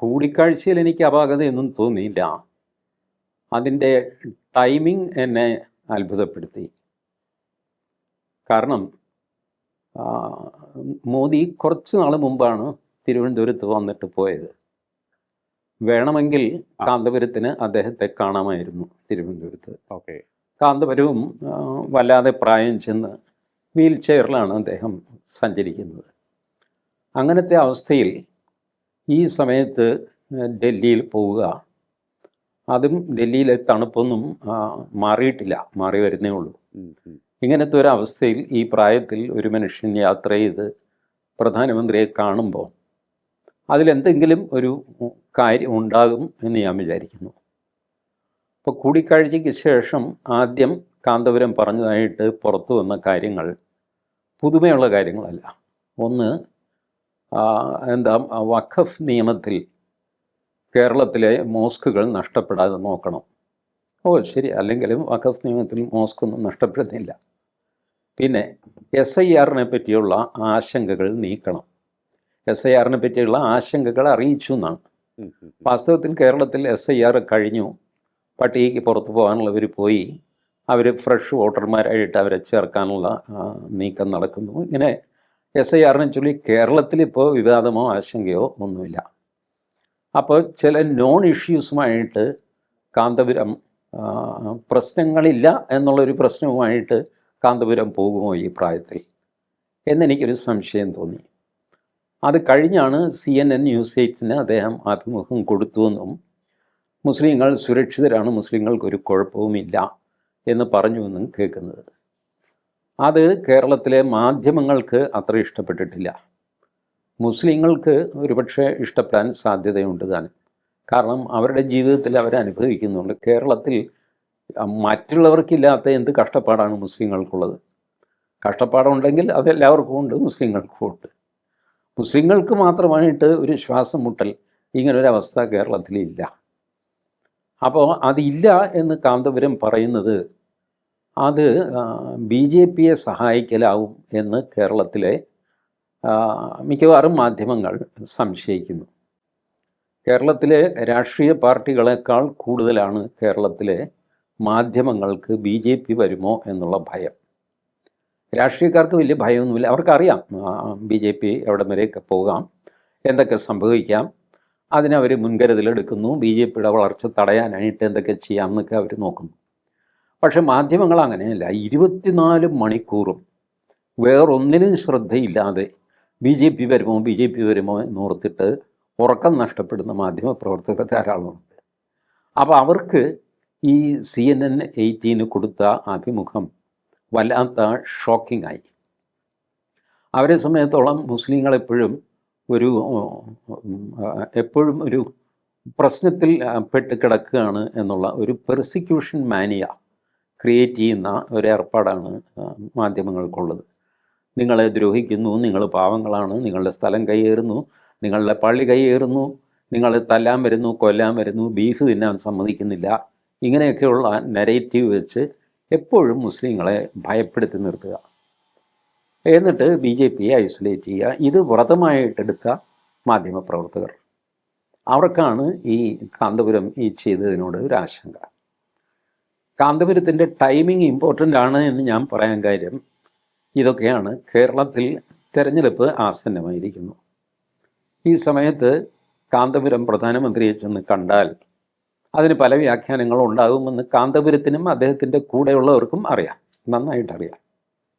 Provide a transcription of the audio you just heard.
കൂടിക്കാഴ്ചയിൽ എനിക്ക് അപാകതയൊന്നും തോന്നിയില്ല. അതിന്റെ ടൈമിംഗ് എന്നെ അത്ഭുതപ്പെടുത്തി. കാരണം മോദി കുറച്ച് നാൾ മുമ്പാണ് തിരുവനന്തപുരത്ത് വന്നിട്ട് പോയത്. വേണമെങ്കിൽ കാന്തപുരത്തിന് അദ്ദേഹത്തെ കാണാമായിരുന്നു തിരുവനന്തപുരത്ത്. ഓക്കെ. കാന്തപുരവും വല്ലാതെ പ്രായം ചെന്ന് വീൽ ചെയറിലാണ് അദ്ദേഹം സഞ്ചരിക്കുന്നത്. അങ്ങനത്തെ അവസ്ഥയിൽ ഈ സമയത്ത് ഡൽഹിയിൽ പോവുക. അതും ഡൽഹിയിലെ തണുപ്പൊന്നും മാറിയിട്ടില്ല. മാറി വരുന്നേ ഉള്ളൂ. ഇങ്ങനത്തെ ഒരു അവസ്ഥയിൽ ഈ പ്രായത്തിൽ ഒരു മനുഷ്യൻ യാത്ര ചെയ്ത് പ്രധാനമന്ത്രിയെ കാണുമ്പോൾ അതിലെന്തെങ്കിലും ഒരു കാര്യം ഉണ്ടാകും എന്ന് ഞാൻ വിചാരിക്കുന്നു. അപ്പോൾ കൂടിക്കാഴ്ചയ്ക്ക് ശേഷം ആദ്യം കാന്തപുരം പറഞ്ഞതായിട്ട് പുറത്തു വന്ന കാര്യങ്ങൾ പുതുമയുള്ള കാര്യങ്ങളല്ല. ഒന്ന് എന്താ വഖഫ് നിയമത്തിൽ കേരളത്തിലെ മോസ്കുകൾ നഷ്ടപ്പെടാതെ നോക്കണം. ഓ ശരി. അല്ലെങ്കിലും വഖഫ് നിയമത്തിൽ മോസ്ക് ഒന്നും നഷ്ടപ്പെടുന്നില്ല. പിന്നെ എസ് ഐ ആറിനെ പറ്റിയുള്ള ആശങ്കകൾ നീക്കണം. എസ് ഐ ആറിനെ പറ്റിയുള്ള ആശങ്കകൾ അറിയിച്ചു എന്നാണ്. വാസ്തവത്തിൽ കേരളത്തിൽ എസ് ഐ ആർ കഴിഞ്ഞു. പട്ടികയ്ക്ക് പുറത്തു പോകാനുള്ളവർ പോയി. അവർ ഫ്രഷ് വോട്ടർമാരായിട്ട് അവരെ ചേർക്കാനുള്ള നീക്കം നടക്കുന്നു. ഇങ്ങനെ എസ് ഐ ആറിനെ ചൊല്ലി കേരളത്തിലിപ്പോൾ വിവാദമോ ആശങ്കയോ ഒന്നുമില്ല. അപ്പോൾ ചില നോൺ ഇഷ്യൂസുമായിട്ട് കാന്തപുരം പ്രശ്നങ്ങളില്ല എന്നുള്ളൊരു പ്രശ്നവുമായിട്ട് കാന്തപുരം പോകുമോ ഈ പ്രായത്തിൽ? എന്നെനിക്കൊരു സംശയം തോന്നി. അത് കഴിഞ്ഞാണ് സി എൻ എൻ ന്യൂസ് എയ്റ്റിന് അദ്ദേഹം അഭിമുഖം കൊടുത്തുവെന്നും മുസ്ലിങ്ങൾ സുരക്ഷിതരാണ് മുസ്ലിങ്ങൾക്കൊരു കുഴപ്പവുമില്ല എന്ന് പറഞ്ഞുവെന്നും കേൾക്കുന്നത്. അത് കേരളത്തിലെ മാധ്യമങ്ങൾക്ക് അത്ര ഇഷ്ടപ്പെട്ടിട്ടില്ല. മുസ്ലിങ്ങൾക്ക് ഒരുപക്ഷെ ഇഷ്ടപ്പെടാൻ സാധ്യതയുണ്ട് താനും. കാരണം അവരുടെ ജീവിതത്തിൽ അവരനുഭവിക്കുന്നുണ്ട് കേരളത്തിൽ മറ്റുള്ളവർക്കില്ലാത്ത എന്ത് കഷ്ടപ്പാടാണ് മുസ്ലിങ്ങൾക്കുള്ളത്? കഷ്ടപ്പാടുണ്ടെങ്കിൽ അത് എല്ലാവർക്കും ഉണ്ട് മുസ്ലിങ്ങൾക്കും ഉണ്ട്. മുസ്ലിങ്ങൾക്ക് മാത്രമായിട്ട് ഒരു ശ്വാസം മുട്ടൽ ഇങ്ങനൊരവസ്ഥ കേരളത്തിലില്ല. അപ്പോൾ അതില്ല എന്ന് കാന്തപുരം പറയുന്നത് അത് ബി ജെ പിയെ സഹായിക്കലാവും എന്ന് കേരളത്തിലെ മിക്കവാറും മാധ്യമങ്ങൾ സംശയിക്കുന്നു. കേരളത്തിലെ രാഷ്ട്രീയ പാർട്ടികളെക്കാൾ കൂടുതലാണ് കേരളത്തിലെ മാധ്യമങ്ങൾക്ക് ബി ജെ പി വരുമോ എന്നുള്ള ഭയം. രാഷ്ട്രീയക്കാർക്ക് വലിയ ഭയമൊന്നുമില്ല. അവർക്കറിയാം ബി ജെ പി എവിടം വരെയൊക്കെ പോകാം എന്തൊക്കെ സംഭവിക്കാം അതിനവർ മുൻകരുതലെടുക്കുന്നു ബി ജെ പിയുടെ വളർച്ച തടയാനായിട്ട് എന്തൊക്കെ ചെയ്യാം എന്നൊക്കെ അവർ നോക്കുന്നു. പക്ഷെ മാധ്യമങ്ങൾ അങ്ങനെയല്ല. ഇരുപത്തിനാല് മണിക്കൂറും വേറൊന്നിനും ശ്രദ്ധയില്ലാതെ ബി ജെ പി വരുമോ ബി ജെ പി വരുമോ എന്നോർത്തിട്ട് ഉറക്കം നഷ്ടപ്പെടുന്ന മാധ്യമ പ്രവർത്തകർ ധാരാളമുണ്ട് അപ്പോൾ അവർക്ക് ഈ സി എൻ എൻ എയ്റ്റീന് കൊടുത്ത അഭിമുഖം വല്ലാത്ത ഷോക്കിംഗ് ആയി. അവരെ സംബന്ധിച്ചോളം മുസ്ലിങ്ങളെപ്പോഴും ഒരു എപ്പോഴും ഒരു പ്രശ്നത്തിൽ പെട്ട് കിടക്കുകയാണ് എന്നുള്ള ഒരു പെർസിക്യൂഷൻ മാനിയ ക്രിയേറ്റ് ചെയ്യുന്ന ഒരു ഏർപ്പാടാണ് മാധ്യമങ്ങൾക്കുള്ളത്. നിങ്ങളെ ദ്രോഹിക്കുന്നു നിങ്ങൾ പാവങ്ങളാണ് നിങ്ങളുടെ സ്ഥലം കൈയേറുന്നു നിങ്ങളുടെ പള്ളി കൈയേറുന്നു നിങ്ങളെ തല്ലാൻ വരുന്നു കൊല്ലാൻ വരുന്നു ബീഫ് തിന്നാൻ സമ്മതിക്കുന്നില്ല. ഇങ്ങനെയൊക്കെയുള്ള നെറേറ്റീവ് വെച്ച് എപ്പോഴും മുസ്ലിങ്ങളെ ഭയപ്പെടുത്തി നിർത്തുക. എന്നിട്ട് ബി ജെ പിയെ ഐസൊലേറ്റ് ചെയ്യുക. ഇത് വ്രതമായിട്ടെടുത്ത മാധ്യമപ്രവർത്തകർ. അവർക്കാണ് ഈ കാന്തപുരം ഈ ചെയ്തതിനോട് ഒരു ആശങ്ക. കാന്തപുരത്തിന്റെ ടൈമിംഗ് ഇമ്പോർട്ടന്റ് ആണ് എന്ന് ഞാൻ പറയാൻ കാര്യം ഇതൊക്കെയാണ്. കേരളത്തിൽ തെരഞ്ഞെടുപ്പ് ആസന്നമായിരിക്കുന്നു. ഈ സമയത്ത് കാന്തപുരം പ്രധാനമന്ത്രിയെ ചെന്ന് കണ്ടാൽ അതിന് പല വ്യാഖ്യാനങ്ങളും ഉണ്ടാകുമെന്ന് കാന്തപുരത്തിനും അദ്ദേഹത്തിന്റെ കൂടെയുള്ളവർക്കും അറിയാം. നന്നായിട്ടറിയാം.